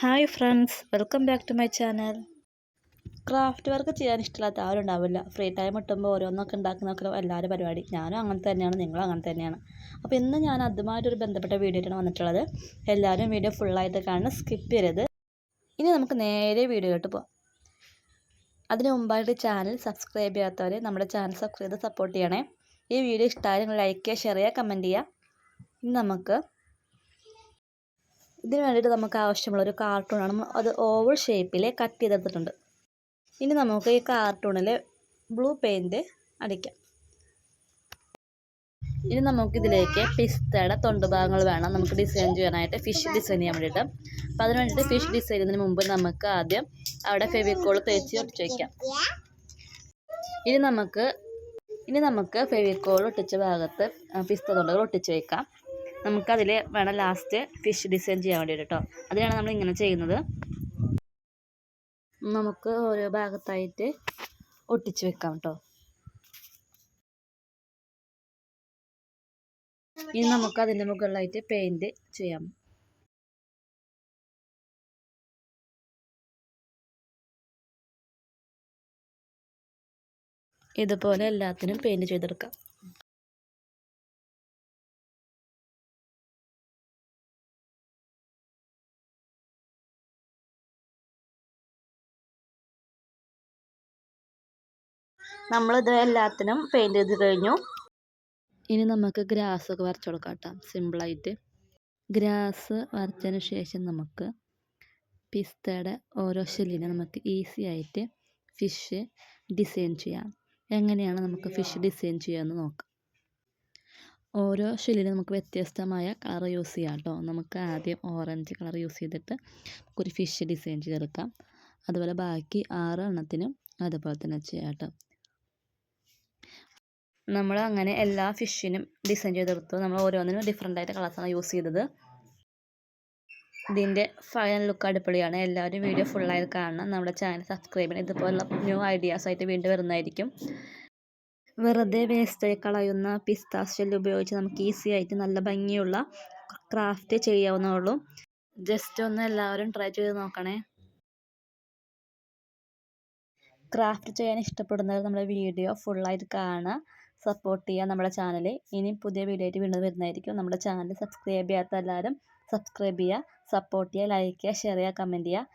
Hi friends welcome back to my channel craft work ചെയ്യാൻ ഇഷ്ടമില്ലാത്ത ആരും ഉണ്ടാവില്ല. ഫ്രീ ടൈം കിട്ടുമ്പോൾ ഓരോന്നൊക്കെ ഉണ്ടാക്കുന്നൊക്കെ എല്ലാവരും പരിപാടി. ഞാനും അങ്ങനെ തന്നെയാണ്. നിങ്ങളും അങ്ങനെ തന്നെയാണ്. അപ്പോൾ ഇന്ന് ഞാൻ അതുമായിട്ടൊരു ബന്ധപ്പെട്ട വീഡിയോ ആയിട്ടാണ് വന്നിട്ടുള്ളത്. എല്ലാവരും വീഡിയോ ഫുള്ളായിട്ട് കാണണം. സ്കിപ്പ് ചെയ്യരുത്. ഇനി നമുക്ക് നേരെ വീഡിയോയിലോട്ട് പോകാം അതിന് മുമ്പായിട്ട് ചാനൽ സബ്സ്ക്രൈബ് ചെയ്യാത്തവർ നമ്മുടെ ചാനൽ സബ്സ്ക്രൈബ് ചെയ്ത് സപ്പോർട്ട് ചെയ്യണേ. ഈ വീഡിയോ ഇഷ്ടമായി നിങ്ങൾ ലൈക്ക് ചെയ്യുക ഷെയർ ചെയ്യുക കമന്റ് ചെയ്യുക. ഇനി നമുക്ക് ഇതിന് വേണ്ടിയിട്ട് നമുക്ക് ആവശ്യമുള്ള ഒരു കാർട്ടൂണാണ് അത് ഓവൽ ഷേപ്പിൽ കട്ട് ചെയ്തെടുത്തിട്ടുണ്ട്. ഇനി നമുക്ക് ഈ കാർട്ടൂണിൽ ബ്ലൂ പെയിന്റ് അടിക്കാം. ഇനി നമുക്കിതിലേക്ക് പിസ്തയുടെ തൊണ്ടുഭാഗങ്ങൾ വേണം. നമുക്ക് ഡിസൈൻ ചെയ്യാനായിട്ട് ഫിഷ് ഡിസൈൻ ചെയ്യാൻ വേണ്ടിയിട്ട്. അപ്പം അതിന് വേണ്ടിയിട്ട് ഫിഷ് ഡിസൈൻ ചെയ്യുന്നതിന് മുമ്പ് നമുക്ക് ആദ്യം അവിടെ ഫെവിക്കോൾ തേച്ച് ഒട്ടിച്ച് വയ്ക്കാം ഇനി നമുക്ക് ഇനി നമുക്ക് ഫെവിക്കോൾ ഒട്ടിച്ച ഭാഗത്ത് പിസ്ത തൊണ്ടുകൾ ഒട്ടിച്ച് വയ്ക്കാം നമുക്കതിൽ വേണം ലാസ്റ്റ് ഫിഷ് ഡിസൈൻ ചെയ്യാൻ വേണ്ടിയിട്ട് കേട്ടോ അതിനാണ് നമ്മൾ ഇങ്ങനെ ചെയ്യുന്നത്. നമുക്ക് ഓരോ ഭാഗത്തായിട്ട് ഒട്ടിച്ച് വെക്കാം കേട്ടോ ഇനി നമുക്ക് അതിന്റെ മുകളിലായിട്ട് പെയിന്റ് ചെയ്യാം. ഇതുപോലെ എല്ലാത്തിനും പെയിന്റ് ചെയ്തെടുക്കാം. നമ്മളിത് എല്ലാത്തിനും പെയിന്റ് ചെയ്ത് കഴിഞ്ഞു. ഇനി നമുക്ക് ഗ്രാസ് ഒക്കെ വരച്ചു കൊടുക്കാം കേട്ടോ സിമ്പിളായിട്ട് ഗ്രാസ് വരച്ചതിന് ശേഷം നമുക്ക് പിസ്തയുടെ ഓരോ ഷെല്ലിനെ നമുക്ക് ഈസി ആയിട്ട് ഫിഷ് ഡിസൈൻ ചെയ്യാം. എങ്ങനെയാണ് നമുക്ക് ഫിഷ് ഡിസൈൻ ചെയ്യാമെന്ന് നോക്കാം. ഓരോ ഷെല്ലിനും നമുക്ക് വ്യത്യസ്തമായ കളർ യൂസ് ചെയ്യാം കേട്ടോ. നമുക്ക് ആദ്യം ഓറഞ്ച് കളർ യൂസ് ചെയ്തിട്ട് നമുക്കൊരു ഫിഷ് ഡിസൈൻ ചെയ്തെടുക്കാം. അതുപോലെ ബാക്കി ആറ് എണ്ണത്തിനും അതുപോലെ തന്നെ ചെയ്യാം കേട്ടോ. നമ്മൾ അങ്ങനെ എല്ലാ ഫിഷിനും ഡിസൈൻ ചെയ്തെടുത്തു. നമ്മൾ ഓരോന്നിനും ഡിഫറെന്റ് ആയിട്ട് കളേഴ്സാണ് യൂസ് ചെയ്തത്. ഇതിന്റെ ഫൈനൽ ലുക്ക് അടിപൊളിയാണ്. എല്ലാവരും വീഡിയോ ഫുള്ളായിട്ട് കാണണം. നമ്മുടെ ചാനൽ സബ്സ്ക്രൈബ് ചെയ്യണം. ഇതുപോലുള്ള ന്യൂ ഐഡിയാസ് ആയിട്ട് വീണ്ടും വരുന്നതായിരിക്കും. വെറുതെ വേസ്റ്റായി കളയുന്ന പിസ്ത ഷെല്ല് ഉപയോഗിച്ച് നമുക്ക് ഈസി ആയിട്ട് നല്ല ഭംഗിയുള്ള ക്രാഫ്റ്റ് ചെയ്യാവുന്നതുള്ളൂ ജസ്റ്റ് ഒന്ന് എല്ലാവരും ട്രൈ ചെയ്ത് നോക്കണേ. ക്രാഫ്റ്റ് ചെയ്യാൻ ഇഷ്ടപ്പെടുന്നവർ നമ്മുടെ വീഡിയോ ഫുള്ളായിട്ട് കാണുക. സപ്പോർട്ട് ചെയ്യുക നമ്മുടെ ചാനൽ ഇനി പുതിയ വീഡിയോ ആയിട്ട് വീണ്ടും വരുന്നതായിരിക്കും. നമ്മുടെ ചാനൽ സബ്സ്ക്രൈബ് ചെയ്യാത്ത എല്ലാവരും സബ്സ്ക്രൈബ് ചെയ്യുക സപ്പോർട്ട് ചെയ്യുക ലൈക്ക് ചെയ്യുക ഷെയർ ചെയ്യുക കമന്റ് ചെയ്യുക.